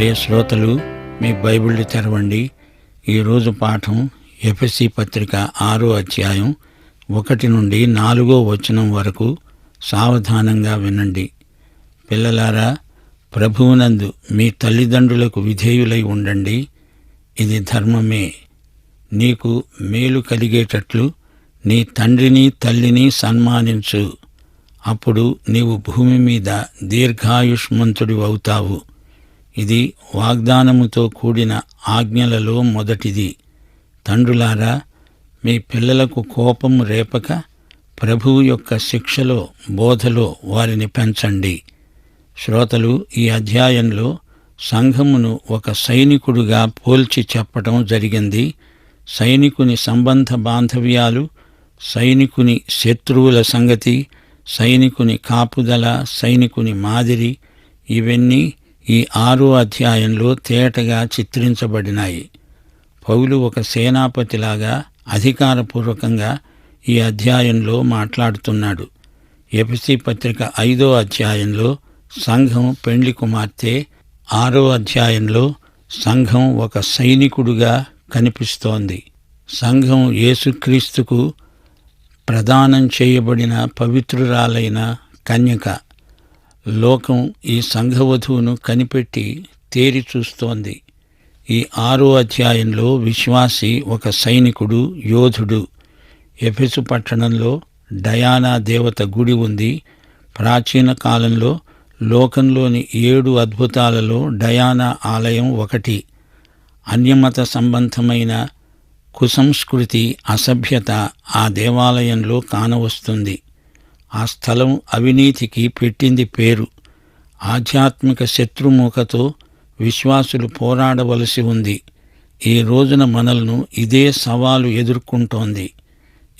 ప్రియ శ్రోతలు మీ బైబిళ్ళు తెరవండి. ఈరోజు పాఠం ఎఫ్ఎస్సి పత్రిక ఆరో అధ్యాయం ఒకటి నుండి నాలుగో వచనం వరకు సావధానంగా వినండి. పిల్లలారా ప్రభువునందు మీ తల్లిదండ్రులకు విధేయులై ఉండండి. ఇది ధర్మమే. నీకు మేలు కలిగేటట్లు నీ తండ్రిని తల్లిని సన్మానించు. అప్పుడు నీవు భూమి మీద దీర్ఘాయుష్మంతుడి అవుతావు ఇది వాగ్దానముతో కూడిన ఆజ్ఞలలో మొదటిది. తండ్రులారా మీ పిల్లలకు కోపము రేపక ప్రభువు యొక్క శిక్షలో బోధలో వారిని పెంచండి. శ్రోతలు ఈ అధ్యాయంలో సంఘమును ఒక సైనికుడుగా పోల్చి చెప్పటం జరిగింది. సైనికుని సంబంధ బాంధవ్యాలు సైనికుని శత్రువుల సంగతి సైనికుని కాపుదల సైనికుని మాదిరి ఇవన్నీ ఈ ఆరో అధ్యాయంలో తేటగా చిత్రించబడినాయి. పౌలు ఒక సేనాపతిలాగా అధికారపూర్వకంగా ఈ అధ్యాయంలో మాట్లాడుతున్నాడు. ఎపిసి పత్రిక ఐదో అధ్యాయంలో సంఘం పెండ్లి కుమార్తె ఆరో అధ్యాయంలో సంఘం ఒక సైనికుడుగా కనిపిస్తోంది. సంఘం యేసుక్రీస్తుకు ప్రదానం చేయబడిన పవిత్రురాలైన కన్యక. లోకం ఈ సంఘవధువును కనిపెట్టి తేరి చూస్తోంది. ఈ ఆరో అధ్యాయంలో విశ్వాసి ఒక సైనికుడు యోధుడు. ఎఫెసు పట్టణంలో డయానా దేవత గుడి ఉంది. ప్రాచీన కాలంలో లోకంలోని ఏడు అద్భుతాలలో డయానా ఆలయం ఒకటి. అన్యమత సంబంధమైన కుసంస్కృతి అసభ్యత ఆ దేవాలయంలో కానవస్తుంది. ఆ స్థలం అవినీతికి పెట్టింది పేరు. ఆధ్యాత్మిక శత్రుముఖతో విశ్వాసులు పోరాడవలసి ఉంది. ఈ రోజున మనల్ను ఇదే సవాలు ఎదుర్కొంటోంది.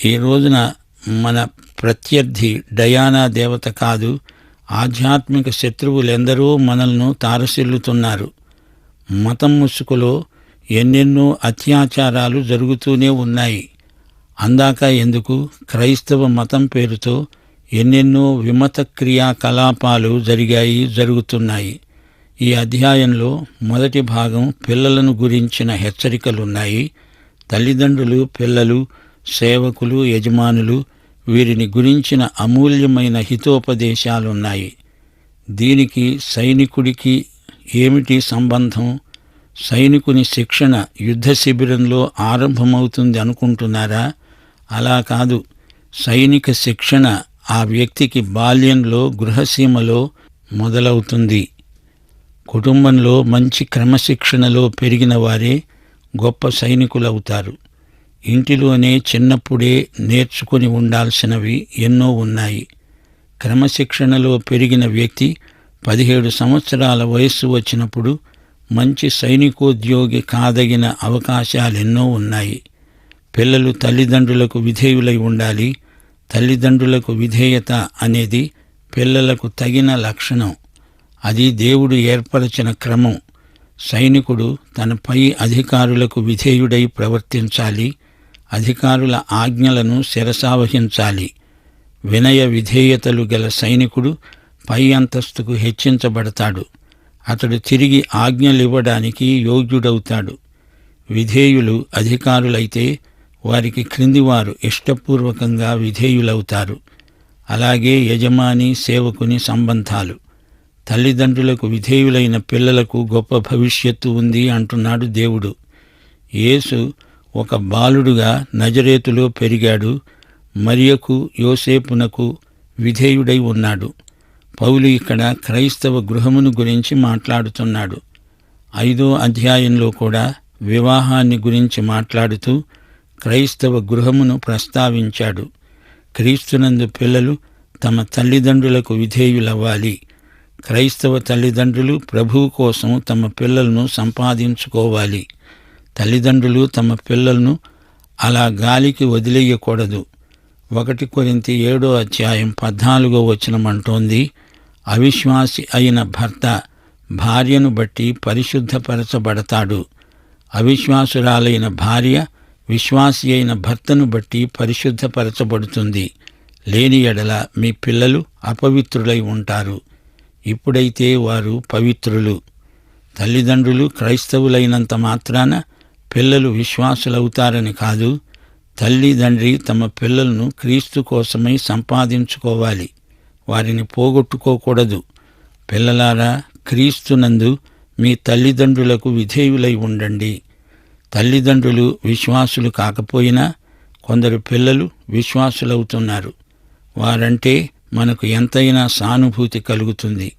ఈ రోజున మన ప్రత్యర్థి డయానా దేవత కాదు ఆధ్యాత్మిక శత్రువులెందరో మనల్ని తారసిల్లుతున్నారు. మతం ముసుగులో ఎన్నెన్నో అత్యాచారాలు జరుగుతూనే ఉన్నాయి. అందాక ఎందుకు? క్రైస్తవ మతం పేరుతో ఎన్నెన్నో విమత క్రియాకలాపాలు జరిగాయి జరుగుతున్నాయి. ఈ అధ్యాయంలో మొదటి భాగం పిల్లలను గురించిన హెచ్చరికలున్నాయి. తల్లిదండ్రులు పిల్లలు సేవకులు యజమానులు వీరిని గురించిన అమూల్యమైన హితోపదేశాలున్నాయి. దీనికి సైనికుడికి ఏమిటి సంబంధం? సైనికుని శిక్షణ యుద్ధ శిబిరంలో ఆరంభమవుతుంది అనుకుంటున్నారా? అలా కాదు. సైనిక శిక్షణ ఆ వ్యక్తికి బాల్యంలో గృహసీమలో మొదలవుతుంది. కుటుంబంలో మంచి క్రమశిక్షణలో పెరిగిన వారే గొప్ప సైనికులవుతారు. ఇంటిలోనే చిన్నప్పుడే నేర్చుకుని ఉండాల్సినవి ఎన్నో ఉన్నాయి. క్రమశిక్షణలో పెరిగిన వ్యక్తి పదిహేడు సంవత్సరాల వయస్సు వచ్చినప్పుడు మంచి సైనికోద్యోగి కాదగిన అవకాశాలెన్నో ఉన్నాయి. పిల్లలు తల్లిదండ్రులకు విధేయులై ఉండాలి తల్లిదండ్రులకు విధేయత అనేది పిల్లలకు తగిన లక్షణం. అది దేవుడు ఏర్పరచిన క్రమం. సైనికుడు తన పై అధికారులకు విధేయుడై ప్రవర్తించాలి. అధికారుల ఆజ్ఞలను శిరసావహించాలి వినయ విధేయతలు గల సైనికుడు పై అంతస్తుకు హెచ్చించబడతాడు. అతడు తిరిగి ఆజ్ఞలివ్వడానికి యోగ్యుడవుతాడు. విధేయులు అధికారులైతే వారికి క్రిందివారు ఇష్టపూర్వకంగా విధేయులవుతారు. అలాగే యజమాని సేవకుని సంబంధాలు. తల్లిదండ్రులకు విధేయులైన పిల్లలకు గొప్ప భవిష్యత్తు ఉంది అంటున్నాడు దేవుడు. యేసు ఒక బాలుడుగా నజరేతులో పెరిగాడు. మరియకు యోసేపునకు విధేయుడై ఉన్నాడు. పౌలు ఇక్కడ క్రైస్తవ గృహమును గురించి మాట్లాడుతున్నాడు. ఐదో అధ్యాయంలో కూడా వివాహాన్ని గురించి మాట్లాడుతూ క్రైస్తవ గృహమును ప్రస్తావించాడు. క్రీస్తునందు పిల్లలు తమ తల్లిదండ్రులకు విధేయులవ్వాలి. క్రైస్తవ తల్లిదండ్రులు ప్రభువు కోసం తమ పిల్లలను సంపాదించుకోవాలి. తల్లిదండ్రులు తమ పిల్లలను అలా గాలికి వదిలేయకూడదు. ఒకటి కొరింతి ఏడో అధ్యాయం పద్నాలుగో వచనమంటోంది అవిశ్వాసి అయిన భర్త భార్యను బట్టి పరిశుద్ధపరచబడతాడు. అవిశ్వాసురాలైన భార్య విశ్వాసి అయిన భర్తను బట్టి పరిశుద్ధపరచబడుతుంది. లేని ఎడల మీ పిల్లలు అపవిత్రులై ఉంటారు. ఇప్పుడైతే వారు పవిత్రులు. తల్లిదండ్రులు క్రైస్తవులైనంత మాత్రాన పిల్లలు విశ్వాసులవుతారని కాదు తల్లిదండ్రి తమ పిల్లలను క్రీస్తు కోసమై సంపాదించుకోవాలి. వారిని పోగొట్టుకోకూడదు. పిల్లలారా క్రీస్తునందు మీ తల్లిదండ్రులకు విధేయులై ఉండండి. తల్లిదండ్రులు విశ్వాసులు కాకపోయినా కొందరు పిల్లలు విశ్వాసులవుతున్నారు. వారంటే మనకు ఎంతైనా సానుభూతి కలుగుతుంది.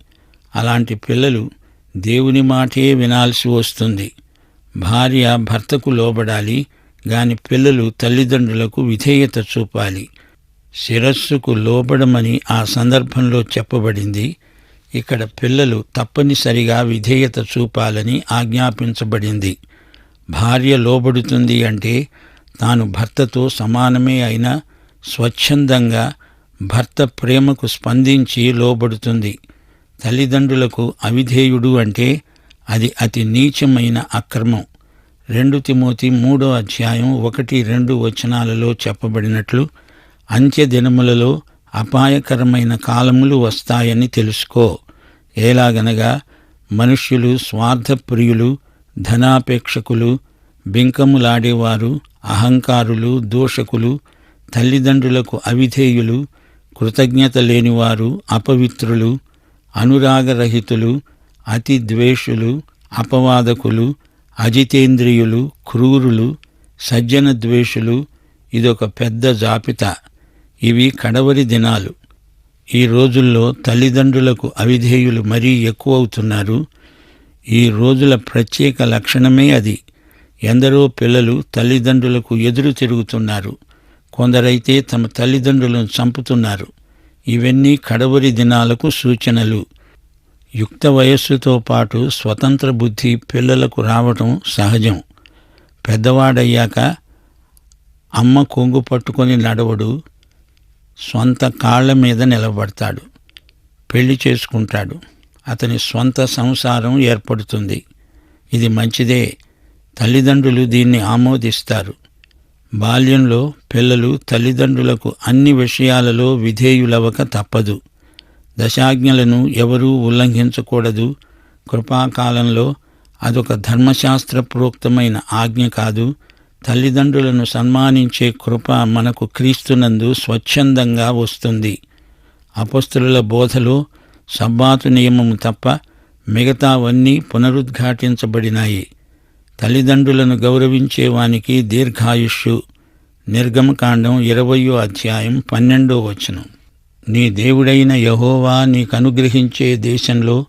అలాంటి పిల్లలు దేవుని మాటే వినాల్సి వస్తుంది. భార్య భర్తకు లోబడాలి గాని పిల్లలు తల్లిదండ్రులకు విధేయత చూపాలి. శిరస్సుకు లోబడమని ఆ సందర్భంలో చెప్పబడింది. ఇక్కడ పిల్లలు తప్పనిసరిగా విధేయత చూపాలని ఆజ్ఞాపించబడింది. భార్య లోబడుతుంది అంటే తాను భర్తతో సమానమే అయినా స్వచ్ఛందంగా భర్త ప్రేమకు స్పందించి లోబడుతుంది. తల్లిదండ్రులకు అవిధేయుడు అంటే అది అతి నీచమైన అక్రమం. రెండు తిమోతి మూడో అధ్యాయం ఒకటి రెండు వచనాలలో చెప్పబడినట్లు అంత్య దినములలో అపాయకరమైన కాలములు వస్తాయని తెలుసుకో. ఎలాగనగా మనుష్యులు స్వార్థప్రియులు ధనాపేక్షకులు బింకములాడేవారు అహంకారులు దోషకులు తల్లిదండ్రులకు అవిధేయులు కృతజ్ఞత లేనివారు అపవిత్రులు అనురాగరహితులు అతి ద్వేషులు అపవాదకులు అజితేంద్రియులు క్రూరులు సజ్జన ద్వేషులు ఇదొక పెద్ద జాబితా ఇవి కడవరి దినాలు. ఈ రోజుల్లో తల్లిదండ్రులకు అవిధేయులు మరీ ఎక్కువవుతున్నారు. ఈ రోజుల ప్రత్యేక లక్షణమే అది. ఎందరో పిల్లలు తల్లిదండ్రులకు ఎదురు తిరుగుతున్నారు. కొందరైతే తమ తల్లిదండ్రులను చంపుతున్నారు. ఇవన్నీ కడవరి దినాలకు సూచనలు. యుక్త వయస్సుతో పాటు స్వతంత్ర బుద్ధి పిల్లలకు రావటం సహజం. పెద్దవాడయ్యాక అమ్మ కొంగు పట్టుకొని నడవడు స్వంత కాళ్ళ మీద నిలబడతాడు పెళ్ళి చేసుకుంటాడు. అతని స్వంత సంసారం ఏర్పడుతుంది. ఇది మంచిదే. తల్లిదండ్రులు దీన్ని ఆమోదిస్తారు. బాల్యంలో పిల్లలు తల్లిదండ్రులకు అన్ని విషయాలలో విధేయులవక తప్పదు. దశాజ్ఞలను ఎవరూ ఉల్లంఘించకూడదు. కృపాకాలంలో అదొక ధర్మశాస్త్ర ప్రోక్తమైన ఆజ్ఞ కాదు. తల్లిదండ్రులను సన్మానించే కృప మనకు క్రీస్తునందు స్వచ్ఛందంగా వస్తుంది. అపస్తుల బోధలో సబ్బాతు నియమము తప్ప మిగతావన్నీ పునరుద్ఘాటించబడినాయి. తల్లిదండ్రులను గౌరవించేవానికి దీర్ఘాయుష్యు. నిర్గమకాండం ఇరవయో అధ్యాయం పన్నెండో వచనం. నీ దేవుడైన యహోవా నీకనుగ్రహించే దేశంలో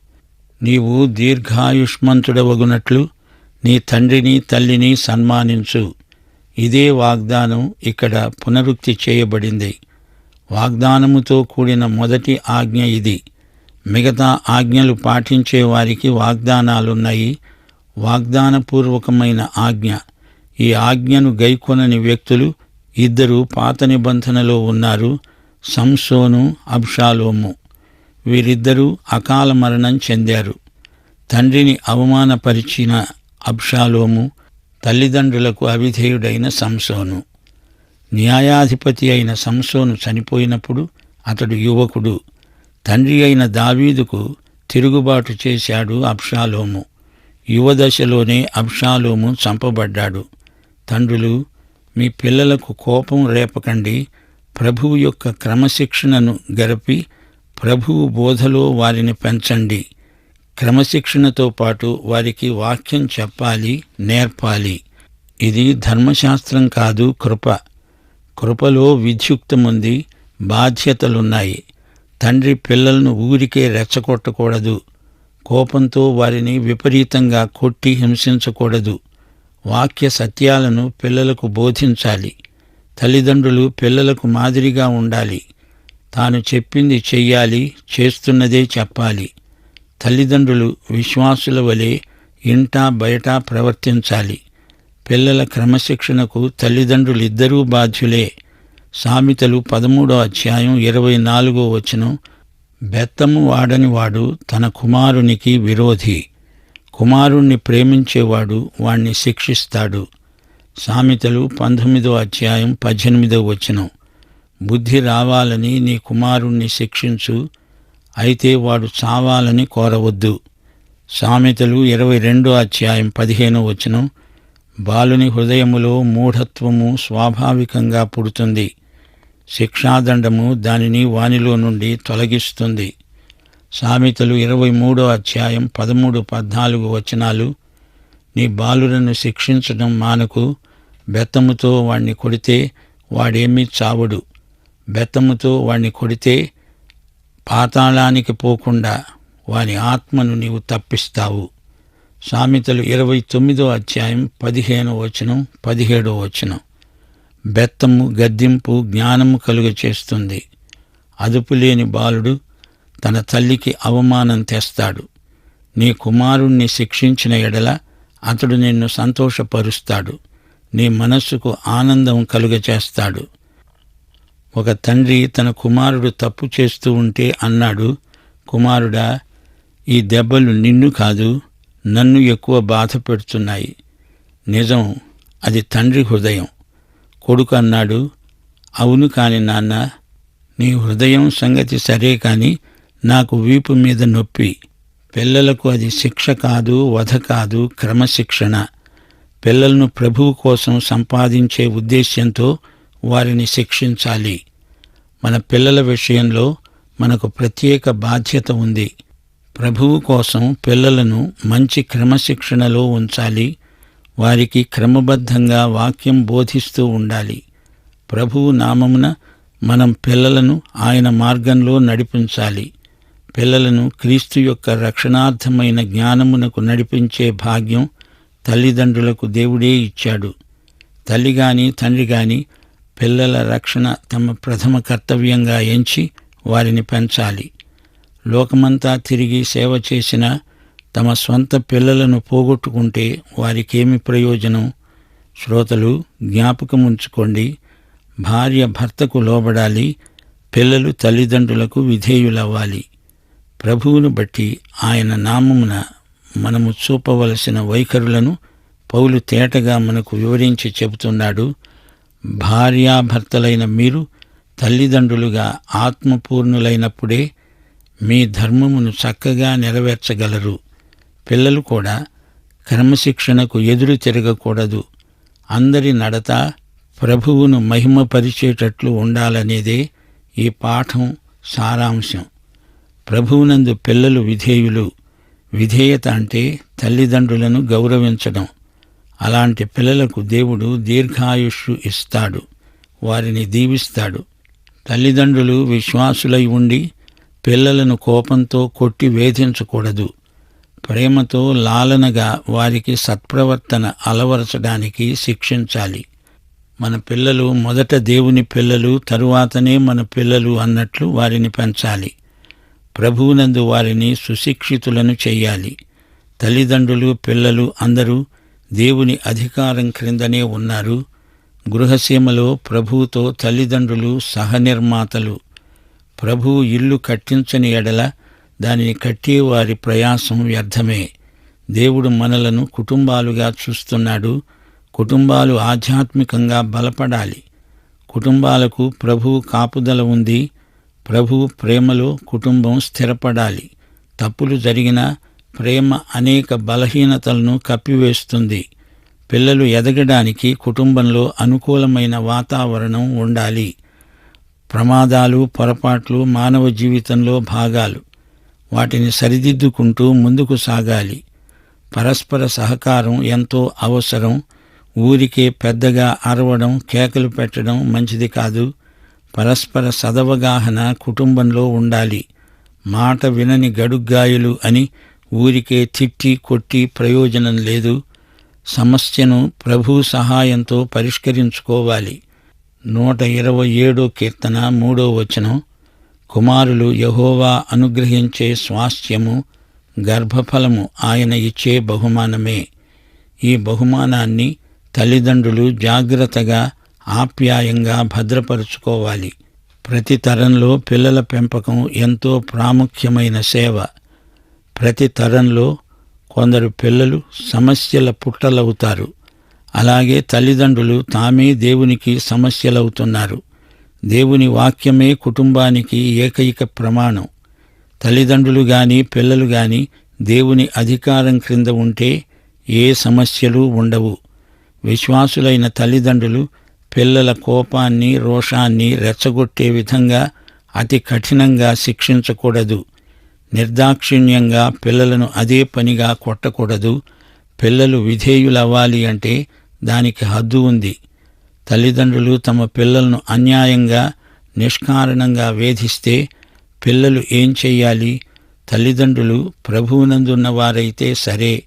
నీవు దీర్ఘాయుష్మంతుడవగునట్లు నీ తండ్రిని తల్లిని సన్మానించు. ఇదే వాగ్దానం ఇక్కడ పునరుక్తి చేయబడింది. వాగ్దానముతో కూడిన మొదటి ఆజ్ఞ ఇది. మిగతా ఆజ్ఞలు పాటించే వారికి వాగ్దానాలున్నాయి. వాగ్దానపూర్వకమైన ఆజ్ఞ. ఈ ఆజ్ఞను గైకొనని వ్యక్తులు ఇద్దరు పాత నిబంధనలో ఉన్నారు. సంసోను అబ్షాలోము. వీరిద్దరూ అకాల మరణం చెందారు. తండ్రిని అవమానపరిచిన అబ్షాలోము తల్లిదండ్రులకు అవిధేయుడైన సంసోను. న్యాయాధిపతి అయిన సంసోను చనిపోయినప్పుడు అతడు యువకుడు. తండ్రి అయిన దావీదుకు తిరుగుబాటు చేశాడు అబ్షాలోము. యువదశలోనే అబ్షాలోము చంపబడ్డాడు. తండ్రులు మీ పిల్లలకు కోపం రేపకండి. ప్రభువు యొక్క క్రమశిక్షణను గరిపి ప్రభువు బోధలో వారిని పెంచండి. క్రమశిక్షణతో పాటు వారికి వాక్యం చెప్పాలి నేర్పాలి. ఇది ధర్మశాస్త్రం కాదు కృప. కృపలో విధ్యుక్తముంది బాధ్యతలున్నాయి. తండ్రి పిల్లలను ఊరికే రెచ్చగొట్టకూడదు. కోపంతో వారిని విపరీతంగా కొట్టి హింసించకూడదు. వాక్య సత్యాలను పిల్లలకు బోధించాలి. తల్లిదండ్రులు పిల్లలకు మాదిరిగా ఉండాలి. తాను చెప్పింది చెయ్యాలి చేస్తున్నదే చెప్పాలి. తల్లిదండ్రులు విశ్వాసుల వలె ఇంటా బయట ప్రవర్తించాలి. పిల్లల క్రమశిక్షణకు తల్లిదండ్రులిద్దరూ బాధ్యులే. సామెతలు పదమూడో అధ్యాయం ఇరవై నాలుగో వచనం బెత్తము వాడని వాడు తన కుమారునికి విరోధి. కుమారుణ్ణి ప్రేమించేవాడు వాణ్ణి శిక్షిస్తాడు. సామెతలు పంతొమ్మిదో అధ్యాయం పద్దెనిమిదో వచనం బుద్ధి రావాలని నీ కుమారుణ్ణి శిక్షించు అయితే వాడు చావాలని కోరవద్దు. సామెతలు ఇరవై రెండో అధ్యాయం పదిహేనో వచనం బాలుని హృదయములో మూఢత్వము స్వాభావికంగా పుడుతుంది. శిక్షాదండము దానిని వానిలో నుండి తొలగిస్తుంది. సామెతలు ఇరవై మూడో అధ్యాయం పదమూడు పద్నాలుగు వచనాలు నీ బాలులను శిక్షించడం మానకు బెత్తముతో వాణ్ణి కొడితే వాడేమీ చావడు. బెత్తముతో వాణ్ణి కొడితే పాతాళానికి పోకుండా వాని ఆత్మను నీవు తప్పిస్తావు. సామెతలు ఇరవై తొమ్మిదో అధ్యాయం పదిహేనో వచనం పదిహేడో వచనం. బెత్తము గద్దింపు జ్ఞానము కలుగ చేస్తుంది అదుపులేని బాలుడు తన తల్లికి అవమానం తెస్తాడు. నీ కుమారుణ్ణి శిక్షించిన ఎడల అతడు నిన్ను సంతోషపరుస్తాడు. నీ మనస్సుకు ఆనందం కలుగచేస్తాడు. ఒక తండ్రి తన కుమారుడు తప్పు చేస్తూ ఉంటే అన్నాడు కుమారుడా ఈ దెబ్బలు నిన్ను కాదు నన్ను ఎక్కువ బాధ పెడుతున్నాయి. నిజం అది తండ్రి హృదయం. కొడుకు అన్నాడు అవును కాని నాన్న నీ హృదయం సంగతి సరే కాని నాకు వీపు మీద నొప్పి. పిల్లలకు అది శిక్ష కాదు వధ కాదు క్రమశిక్షణ. పిల్లలను ప్రభువు కోసం సంపాదించే ఉద్దేశ్యంతో వారిని శిక్షించాలి. మన పిల్లల విషయంలో మనకు ప్రత్యేక బాధ్యత ఉంది. ప్రభువు కోసం పిల్లలను మంచి క్రమశిక్షణలో ఉంచాలి. వారికి క్రమబద్ధంగా వాక్యం బోధిస్తూ ఉండాలి. ప్రభువు నామమున మనం పిల్లలను ఆయన మార్గంలో నడిపించాలి. పిల్లలను క్రీస్తు యొక్క రక్షణార్థమైన జ్ఞానమునకు నడిపించే భాగ్యం తల్లిదండ్రులకు దేవుడే ఇచ్చాడు. తల్లి గాని తండ్రి గాని పిల్లల రక్షణ తమ ప్రథమ కర్తవ్యంగా ఎంచి వారిని పెంచాలి. లోకమంతా తిరిగి సేవ చేసిన తమ స్వంత పిల్లలను పోగొట్టుకుంటే వారికేమి ప్రయోజనం? శ్రోతలు జ్ఞాపకముంచుకోండి. భార్య భర్తకు లోబడాలి పిల్లలు తల్లిదండ్రులకు విధేయులవ్వాలి. ప్రభువును బట్టి ఆయన నామమున మనము చూపవలసిన వైఖరులను పౌలు తేటగా మనకు వివరించి చెబుతున్నాడు. భార్యాభర్తలైన మీరు తల్లిదండ్రులుగా ఆత్మపూర్ణులైనప్పుడే మీ ధర్మమును చక్కగా నెరవేర్చగలరు. పిల్లలు కూడా క్రమశిక్షణకు ఎదురు తిరగకూడదు. అందరి నడత ప్రభువును మహిమపరిచేటట్లు ఉండాలనేదే ఈ పాఠం సారాంశం. ప్రభువునందు పిల్లలు విధేయులు. విధేయత అంటే తల్లిదండ్రులను గౌరవించడం. అలాంటి పిల్లలకు దేవుడు దీర్ఘాయుష్షు ఇస్తాడు. వారిని దీవిస్తాడు. తల్లిదండ్రులు విశ్వాసులై ఉండి పిల్లలను కోపంతో కొట్టి వేధించకూడదు. ప్రేమతో లాలనగా వారికి సత్ప్రవర్తన అలవరచడానికి శిక్షించాలి. మన పిల్లలు మొదట దేవుని పిల్లలు తరువాతనే మన పిల్లలు అన్నట్లు వారిని పెంచాలి. ప్రభువునందు వారిని సుశిక్షితులను చెయ్యాలి తల్లిదండ్రులు పిల్లలు అందరూ దేవుని అధికారం క్రిందనే ఉన్నారు. గృహసీమలో ప్రభువుతో తల్లిదండ్రులు సహనిర్మాతలు. ప్రభువు ఇల్లు కట్టించని ఎడల దానిని కట్టే వారి ప్రయాసం వ్యర్థమే. దేవుడు మనలను కుటుంబాలుగా చూస్తున్నాడు. కుటుంబాలు ఆధ్యాత్మికంగా బలపడాలి. కుటుంబాలకు ప్రభువు కాపుదల ఉంది. ప్రభువు ప్రేమలో కుటుంబం స్థిరపడాలి. తప్పులు జరిగినా ప్రేమ అనేక బలహీనతలను కప్పివేస్తుంది. పిల్లలు ఎదగడానికి కుటుంబంలో అనుకూలమైన వాతావరణం ఉండాలి. ప్రమాదాలు పొరపాట్లు మానవ జీవితంలో భాగాలు. వాటిని సరిదిద్దుకుంటూ ముందుకు సాగాలి. పరస్పర సహకారం ఎంతో అవసరం. ఊరికే పెద్దగా అరవడం కేకలు పెట్టడం మంచిది కాదు. పరస్పర సదవగాహన కుటుంబంలో ఉండాలి. మాట వినని గడుగ్గాయలు అని ఊరికే తిట్టి కొట్టి ప్రయోజనం లేదు. సమస్యను ప్రభు సహాయంతో పరిష్కరించుకోవాలి. నూట ఇరవై ఏడో కీర్తన మూడో వచనం. కుమారులు యహోవా అనుగ్రహించే స్వాస్థ్యము గర్భఫలము ఆయన ఇచ్చే బహుమానమే. ఈ బహుమానాన్ని తల్లిదండ్రులు జాగ్రత్తగా ఆప్యాయంగా భద్రపరుచుకోవాలి. ప్రతి తరంలో పిల్లల పెంపకం ఎంతో ప్రాముఖ్యమైన సేవ. ప్రతి తరంలో కొందరు పిల్లలు సమస్యల పుట్టలవుతారు. అలాగే తల్లిదండ్రులు తామే దేవునికి సమస్యలవుతున్నారు. దేవుని వాక్యమే కుటుంబానికి ఏకైక ప్రమాణం. తల్లిదండ్రులు గాని పిల్లలు గాని దేవుని అధికారం క్రింద ఉంటే ఏ సమస్యలు ఉండవు. విశ్వాసులైన తల్లిదండ్రులు పిల్లల కోపాన్ని రోషాన్ని రెచ్చగొట్టే విధంగా అతి కఠినంగా శిక్షించకూడదు. నిర్దాక్షిణ్యంగా పిల్లలను అదే పనిగా కొట్టకూడదు. పిల్లలు విధేయులవ్వాలి అంటే దానికి హద్దు ఉంది. తల్లిదండ్రులు తమ పిల్లలను అన్యాయంగా నిష్కారణంగా వేధిస్తే పిల్లలు ఏం చెయ్యాలి? తల్లిదండ్రులు ప్రభువునందున్న వారైతే సరే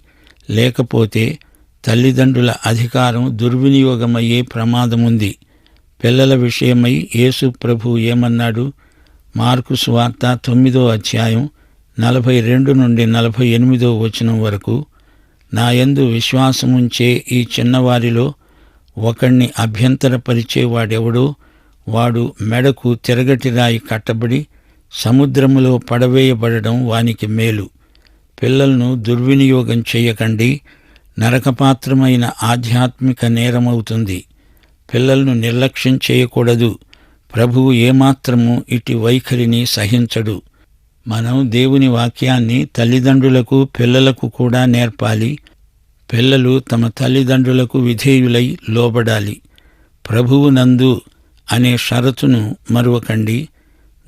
లేకపోతే తల్లిదండ్రుల అధికారం దుర్వినియోగమయ్యే ప్రమాదముంది. పిల్లల విషయమై యేసు ప్రభు ఏమన్నాడు? మార్కు సువార్త తొమ్మిదో అధ్యాయం నలభై రెండు నుండి నలభై ఎనిమిదో వచనం వరకు నాయందు విశ్వాసముంచే ఈ చిన్నవారిలో ఒకణ్ణి అభ్యంతరపరిచేవాడెవడో వాడు మెడకు తిరగటి రాయి కట్టబడి సముద్రములో పడవేయబడడం వానికి మేలు. పిల్లలను దుర్వినియోగం చేయకండి. నరకపాత్రమైన ఆధ్యాత్మిక నేరమవుతుంది. పిల్లలను నిర్లక్ష్యం చేయకూడదు. ప్రభువు ఏమాత్రము ఇటు వైఖరిని సహించడు. మనం దేవుని వాక్యాన్ని తల్లిదండ్రులకు పిల్లలకు కూడా నేర్పాలి. పిల్లలు తమ తల్లిదండ్రులకు విధేయులై లోబడాలి. ప్రభువునందు అనే షరతును మరువకండి.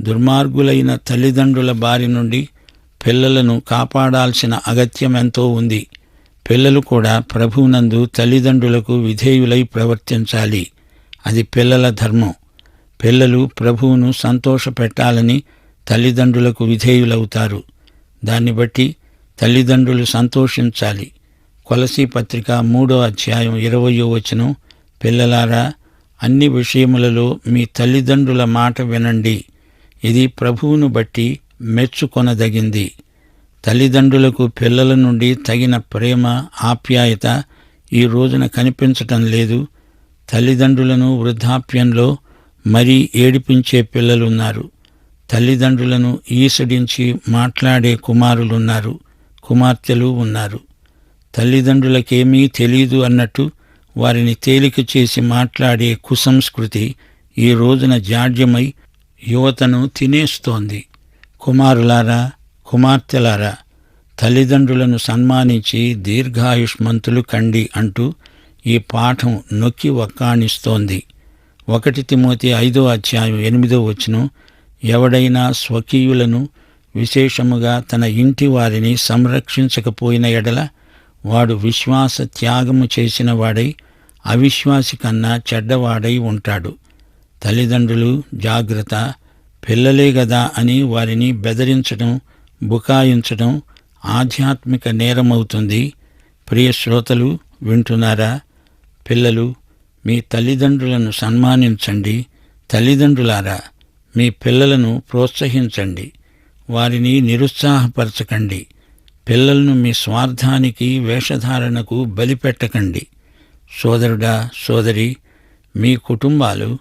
దుర్మార్గులైన తల్లిదండ్రుల బారి నుండి పిల్లలను కాపాడాల్సిన అగత్యమెంతో ఉంది. పిల్లలు కూడా ప్రభువునందు తల్లిదండ్రులకు విధేయులై ప్రవర్తించాలి. అది పిల్లల ధర్మం. పిల్లలు ప్రభువును సంతోషపెట్టాలని తల్లిదండ్రులకు విధేయులవుతారు. దాన్ని బట్టి తల్లిదండ్రులు సంతోషించాలి. కొలసీ పత్రిక మూడో అధ్యాయం ఇరవయో వచనం. పిల్లలారా అన్ని విషయములలో మీ తల్లిదండ్రుల మాట వినండి. ఇది ప్రభువును బట్టి మెచ్చుకొనదగింది. తల్లిదండ్రులకు పిల్లల నుండి తగిన ప్రేమ ఆప్యాయత ఈ రోజున కనిపించటం లేదు. తల్లిదండ్రులను వృద్ధాప్యంలో మరీ ఏడిపించే పిల్లలున్నారు. తల్లిదండ్రులను ఈసడించి మాట్లాడే కుమారులున్నారు. కుమార్తెలు ఉన్నారు. తల్లిదండ్రులకేమీ తెలీదు అన్నట్టు వారిని తేలిక చేసి మాట్లాడే కుసంస్కృతి ఈ రోజున జాడ్యమై యువతను తినేస్తోంది. కుమారులారా కుమార్తెలారా తల్లిదండ్రులను సన్మానించి దీర్ఘాయుష్మంతులు కండి అంటూ ఈ పాఠం నొక్కి వక్కాణిస్తోంది. ఒకటి తిమోతి ఐదో అధ్యాయం ఎనిమిదో వచనం ఎవడైనా స్వకీయులను విశేషముగా తన ఇంటి వారిని సంరక్షించకపోయిన ఎడల వాడు విశ్వాస త్యాగము చేసిన వాడై అవిశ్వాసి కన్నా చెడ్డవాడై ఉంటాడు. తల్లిదండ్రులు జాగ్రత్త పిల్లలే గదా అని వారిని బెదిరించడం బుకాయించడం ఆధ్యాత్మిక నేరమవుతుంది. ప్రియ శ్రోతలు వింటున్నారా? పిల్లలు మీ తల్లిదండ్రులను సన్మానించండి. తల్లిదండ్రులారా మీ పిల్లలను ప్రోత్సహించండి. వారిని నిరుత్సాహపరచకండి. పిల్లలను మీ స్వార్థానికి వేషధారణకు బలిపెట్టకండి. సోదరుడా సోదరి మీ కుటుంబాలు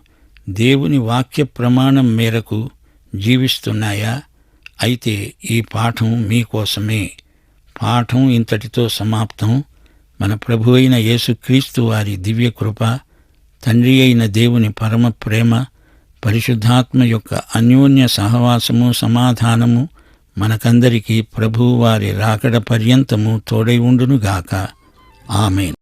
దేవుని వాక్య ప్రమాణం మేరకు జీవిస్తున్నాయా? అయితే ఈ పాఠం మీకోసమే పాఠం ఇంతటితో సమాప్తం. మన ప్రభు అయిన యేసుక్రీస్తు వారి దివ్య కృప తండ్రి అయిన దేవుని పరమ ప్రేమ పరిశుద్ధాత్మ యొక్క అన్యోన్య సహవాసము సమాధానము మనకందరికీ ప్రభువు వారి రాకడ పర్యంతము తోడై ఉండునుగాక. ఆమెన్.